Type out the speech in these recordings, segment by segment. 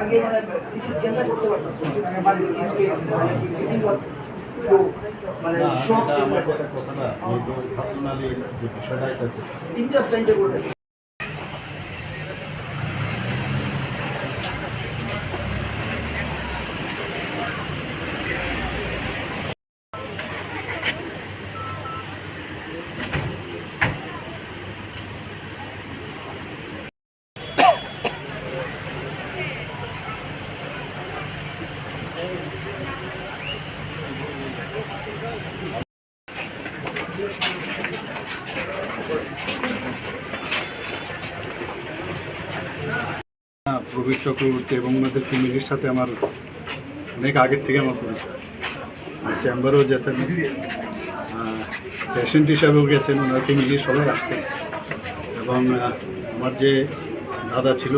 আগে মানে সিটি স্ক্যানটা করতে পারতাম মানে হয়ে গেছে মানে সিটি ওয়াজ মানে শক ইন্টারেস্ট করতে প্রবীর চক্রবর্তী এবং ওনাদের ফ্যামিলির সাথে আমার অনেক আগের থেকে আমার পরিচয়। চেম্বারেও যেতেন পেশেন্ট হিসাবেও গেছেন, ওনার ফ্যামিলি সবাই আসতেন। এবং আমার যে দাদা ছিল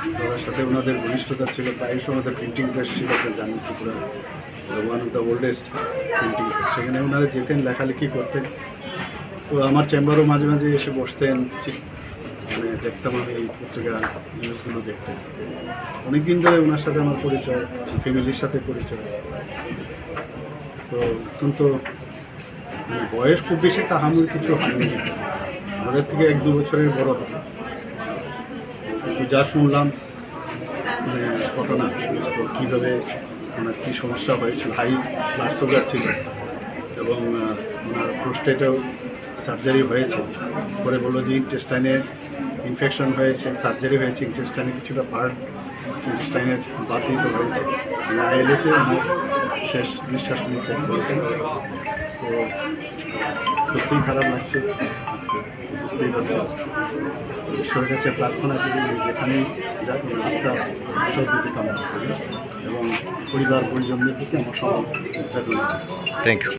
দাদার সাথে ওনাদের ঘনিষ্ঠতা ছিল প্রায়শ ওনাদের প্রিন্টিং প্রেস ছিল আপনার জানেন Tripura one of the oldest printing সেখানে ওনারা যেতেন, লেখালেখি করতেন। তো আমার চেম্বারও মাঝে মাঝে এসে বসতেন মানে দেখতাম আমি এই পত্রিকা নিউজগুলো দেখতাম অনেক দিন ধরে ওনার সাথে আমার পরিচয় ফ্যামিলির সাথে পরিচয়। তো অত্যন্ত মানে বয়স খুব বেশি তাহামুর কিছু হয়নি। আমাদের থেকে এক দু বছরের বড় হবে। কিন্তু যা শুনলাম মানে ঘটনা সমস্ত কীভাবে ওনার কী সমস্যা হয়েছিল? হাই ব্লাড সুগার ছিল এবং ওনার প্রোস্টেটেও সার্জারি হয়েছে। পরে বলল যে ইন্টেস্টাইনে ইনফেকশন হয়েছে, সার্জারি হয়েছে, ইন্টেস্টাইনে কিছুটা পার্ট ইন্টেস্টাইনের বাদ দিতে হয়েছে। আইএলএসে শেষ নিঃশ্বাস নিতে হয়েছে। তো সত্যিই খারাপ লাগছে। আজকে বুঝতেই পারছেন। ঈশ্বরের কাছে প্রার্থনা করি যেখানে যাক, আত্মা কামনা করি এবং পরিবার পরিজনদের প্রতি আমার থ্যাংক ইউ